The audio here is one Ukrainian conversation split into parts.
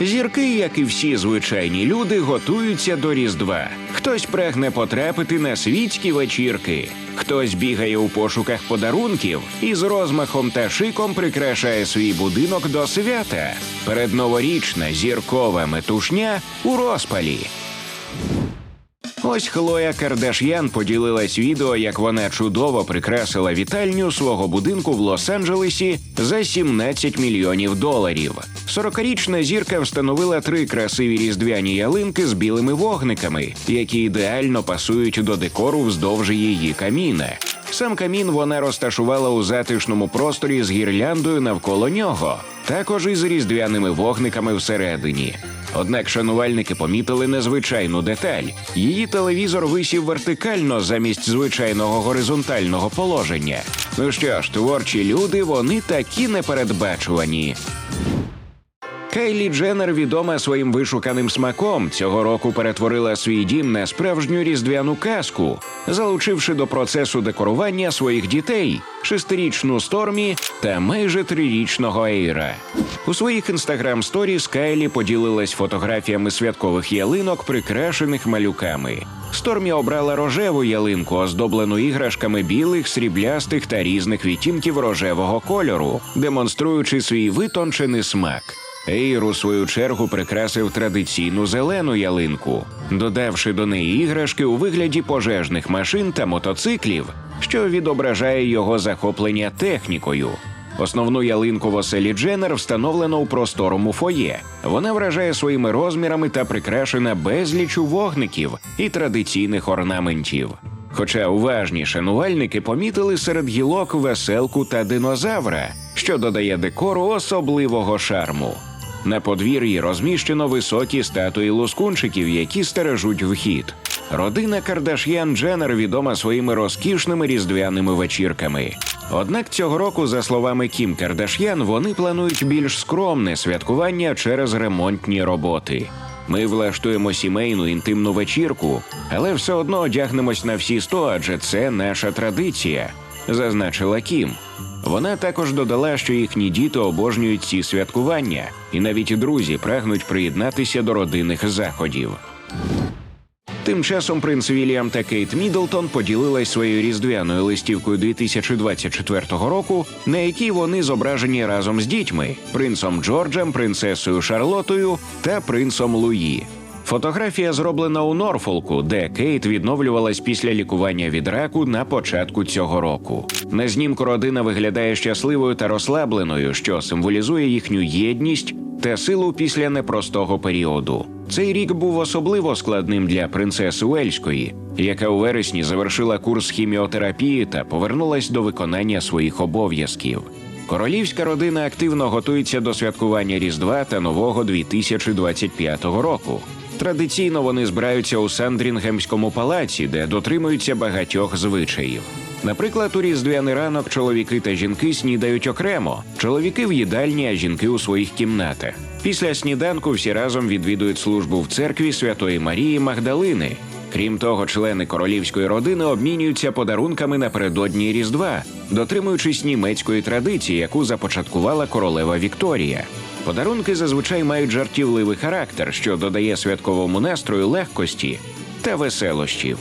Зірки, як і всі звичайні люди, готуються до Різдва. Хтось прагне потрапити на світські вечірки, хтось бігає у пошуках подарунків і з розмахом та шиком прикрашає свій будинок до свята. Передноворічна зіркова метушня у розпалі. Ось Хлоя Кардаш'ян поділилась відео, як вона чудово прикрасила вітальню свого будинку в Лос-Анджелесі за 17 мільйонів доларів. 40-річна зірка встановила три красиві різдвяні ялинки з білими вогниками, які ідеально пасують до декору вздовж її каміна. Сам камін вона розташувала у затишному просторі з гірляндою навколо нього, також із різдвяними вогниками всередині. Однак шанувальники помітили незвичайну деталь. Її телевізор висів вертикально замість звичайного горизонтального положення. Ну що ж, творчі люди, вони такі непередбачувані. Кайлі Дженнер, відома своїм вишуканим смаком, цього року перетворила свій дім на справжню різдвяну казку, залучивши до процесу декорування своїх дітей, шестирічну Стормі та майже трирічного Ейра. У своїх інстаграм сторіс Кайлі поділилась фотографіями святкових ялинок, прикрашених малюками. Стормі обрала рожеву ялинку, оздоблену іграшками білих, сріблястих та різних відтінків рожевого кольору, демонструючи свій витончений смак. Ейр у свою чергу прикрасив традиційну зелену ялинку, додавши до неї іграшки у вигляді пожежних машин та мотоциклів, що відображає його захоплення технікою. Основну ялинку в оселі Дженнер встановлено у просторому фоє. Вона вражає своїми розмірами та прикрашена безлічу вогників і традиційних орнаментів. Хоча уважні шанувальники помітили серед гілок веселку та динозавра, що додає декору особливого шарму. На подвір'ї розміщено високі статуї лускунчиків, які стережуть вхід. Родина Кардаш'ян Дженнер відома своїми розкішними різдвяними вечірками. Однак цього року, за словами Кім Кардаш'ян, вони планують більш скромне святкування через ремонтні роботи. Ми влаштуємо сімейну інтимну вечірку, але все одно одягнемось на всі сто, адже це наша традиція, зазначила Кім. Вона також додала, що їхні діти обожнюють ці святкування, і навіть друзі прагнуть приєднатися до родинних заходів. Тим часом принц Вільям та Кейт Міддлтон поділились своєю різдвяною листівкою 2024 року, на якій вони зображені разом з дітьми принцом Джорджем, принцесою Шарлотою та принцом Луї. Фотографія зроблена у Норфолку, де Кейт відновлювалась після лікування від раку на початку цього року. На знімку родина виглядає щасливою та розслабленою, що символізує їхню єдність та силу після непростого періоду. Цей рік був особливо складним для принцеси Уельської, яка у вересні завершила курс хіміотерапії та повернулась до виконання своїх обов'язків. Королівська родина активно готується до святкування Різдва та нового 2025 року. Традиційно вони збираються у Сандрінгемському палаці, де дотримуються багатьох звичаїв. Наприклад, у різдвяний ранок чоловіки та жінки снідають окремо, чоловіки в їдальні, а жінки у своїх кімнатах. Після сніданку всі разом відвідують службу в церкві Святої Марії Магдалини. Крім того, члени королівської родини обмінюються подарунками напередодні Різдва, дотримуючись німецької традиції, яку започаткувала королева Вікторія. Подарунки зазвичай мають жартівливий характер, що додає святковому настрою легкості та веселощів.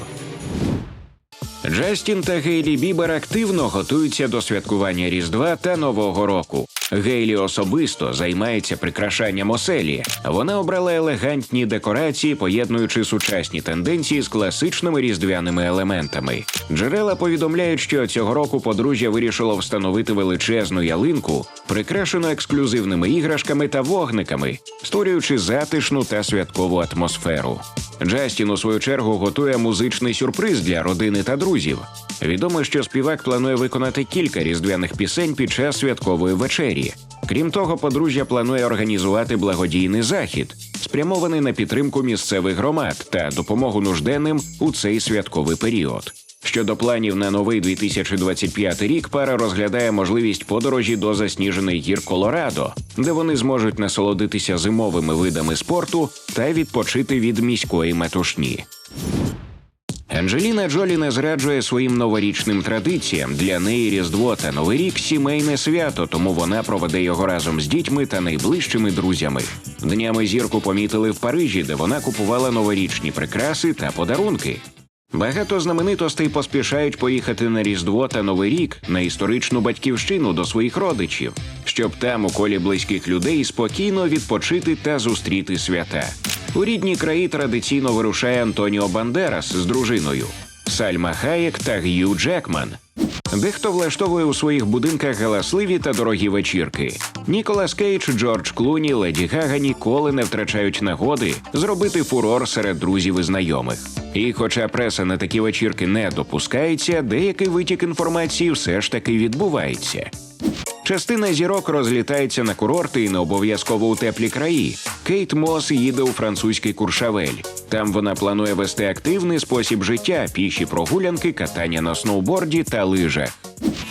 Джастін та Гейлі Бібер активно готуються до святкування Різдва та Нового року. Гейлі особисто займається прикрашанням оселі. Вона обрала елегантні декорації, поєднуючи сучасні тенденції з класичними різдвяними елементами. Джерела повідомляють, що цього року подружжя вирішило встановити величезну ялинку, прикрашену ексклюзивними іграшками та вогниками, створюючи затишну та святкову атмосферу. Джастін у свою чергу готує музичний сюрприз для родини та друзів. Відомо, що співак планує виконати кілька різдвяних пісень під час святкової вечері. Крім того, подружжя планує організувати благодійний захід, спрямований на підтримку місцевих громад та допомогу нужденним у цей святковий період. Щодо планів на новий 2025 рік, пара розглядає можливість подорожі до засніжених гір Колорадо, де вони зможуть насолодитися зимовими видами спорту та відпочити від міської метушні. Анджеліна Джолі не зраджує своїм новорічним традиціям. Для неї Різдво та Новий рік сімейне свято, тому вона проведе його разом з дітьми та найближчими друзями. Днями зірку помітили в Парижі, де вона купувала новорічні прикраси та подарунки. Багато знаменитостей поспішають поїхати на Різдво та Новий рік на історичну батьківщину до своїх родичів, щоб там у колі близьких людей спокійно відпочити та зустріти свята. У рідні краї традиційно вирушає Антоніо Бандерас з дружиною, Сальма Хаєк та Г'ю Джекман. Дехто влаштовує у своїх будинках галасливі та дорогі вечірки. Ніколас Кейдж, Джордж Клуні, Леді Гага ніколи не втрачають нагоди зробити фурор серед друзів і знайомих. І хоча преса на такі вечірки не допускається, деякий витік інформації все ж таки відбувається. Частина зірок розлітається на курорти і не обов'язково у теплі краї. Кейт Мос їде у французький Куршавель. Там вона планує вести активний спосіб життя, піші прогулянки, катання на сноуборді та лижах.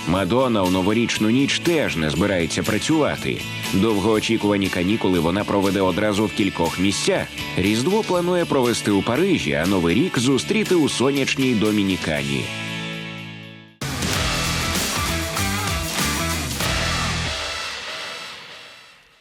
Мадонна у новорічну ніч теж не збирається працювати. Довгоочікувані канікули вона проведе одразу в кількох місцях. Різдво планує провести у Парижі, а новий рік зустріти у сонячній Домінікані.